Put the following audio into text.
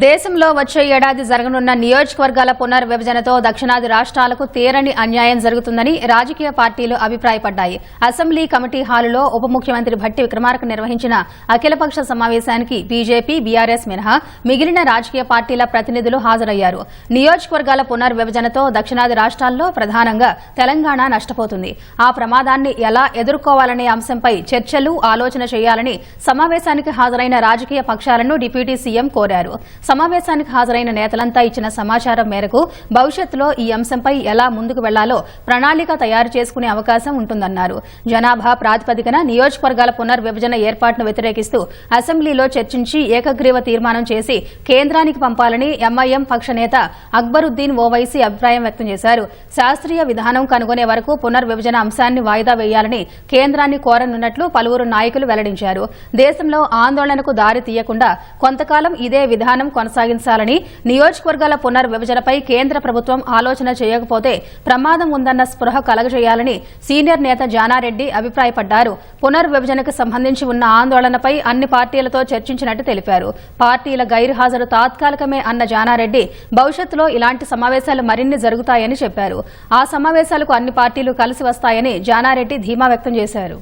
దేశంలో వచ్చే ఏడాది జరగనున్న నియోజకవర్గాల పునర్విభజనతో దక్షిణాది రాష్ట్రాలకు తీరని అన్యాయం జరుగుతుందని రాజకీయ పార్టీలు అభిప్రాయపడ్డాయి. అసెంబ్లీ కమిటీ హాలులో ఉప ముఖ్యమంత్రి భట్టి విక్రమార్క నిర్వహించిన అఖిలపక్ష సమావేశానికి బీజేపీ బీఆర్ఎస్ మినహా మిగిలిన రాజకీయ పార్టీల ప్రతినిధులు హాజరయ్యారు. నియోజకవర్గాల పునర్విభజనతో దక్షిణాది రాష్ట్రాల్లో ప్రధానంగా తెలంగాణ నష్టపోతుంది. ఆ ప్రమాదాన్ని ఎలా ఎదుర్కోవాలనే అంశంపై చర్చలు ఆలోచన చేయాలని సమావేశానికి హాజరైన రాజకీయ పక్షాలను డిప్యూటీ సీఎం కోరారు. సమావేశానికి హాజరైన నేతలంతా ఇచ్చిన సమాచారం మేరకు భవిష్యత్తులో ఈ అంశంపై ఎలా ముందుకు వెళ్ళాలో ప్రణాళిక తయారు చేసుకునే అవకాశం ఉంటుందన్నారు. జనాభా ప్రాతిపదికన నియోజకవర్గాల పునర్విభజన ఏర్పాటును వ్యతిరేకిస్తూ అసెంబ్లీలో చర్చించి ఏకగ్రీవ తీర్మానం చేసి కేంద్రానికి పంపాలని ఎంఐఎం పక్ష నేత అక్బరుద్దీన్ ఓవైసీ అభిప్రాయం వ్యక్తం చేశారు. శాస్త్రీయ విధానం కనుగొనే వరకు పునర్విభజన అంశాన్ని వాయిదా వేయాలని కేంద్రాన్ని కోరనున్నట్లు పలువురు నాయకులు వెల్లడించారు. దేశంలో ఆందోళనకు దారి తీయకుండా కొంతకాలం ఇదే విధానం కొనసాగించాలని నియోజకవర్గాల పునర్విభజనపై కేంద్ర ప్రభుత్వం ఆలోచన చేయకపోతే ప్రమాదం ఉందన్న స్పృహ కలగజేయాలని సీనియర్ నేత జానారెడ్డి అభిప్రాయపడ్డారు. పునర్విభజనకు సంబంధించి ఉన్న ఆందోళనపై అన్ని పార్టీలతో చర్చించినట్టు తెలిపారు. పార్టీల గైర్హాజరు తాత్కాలికమే అన్న జానారెడ్డి భవిష్యత్తులో ఇలాంటి సమావేశాలు మరిన్ని జరుగుతాయని చెప్పారు. ఆ సమావేశాలకు అన్ని పార్టీలు కలిసి వస్తాయని జానారెడ్డి ధీమా వ్యక్తం చేశారు.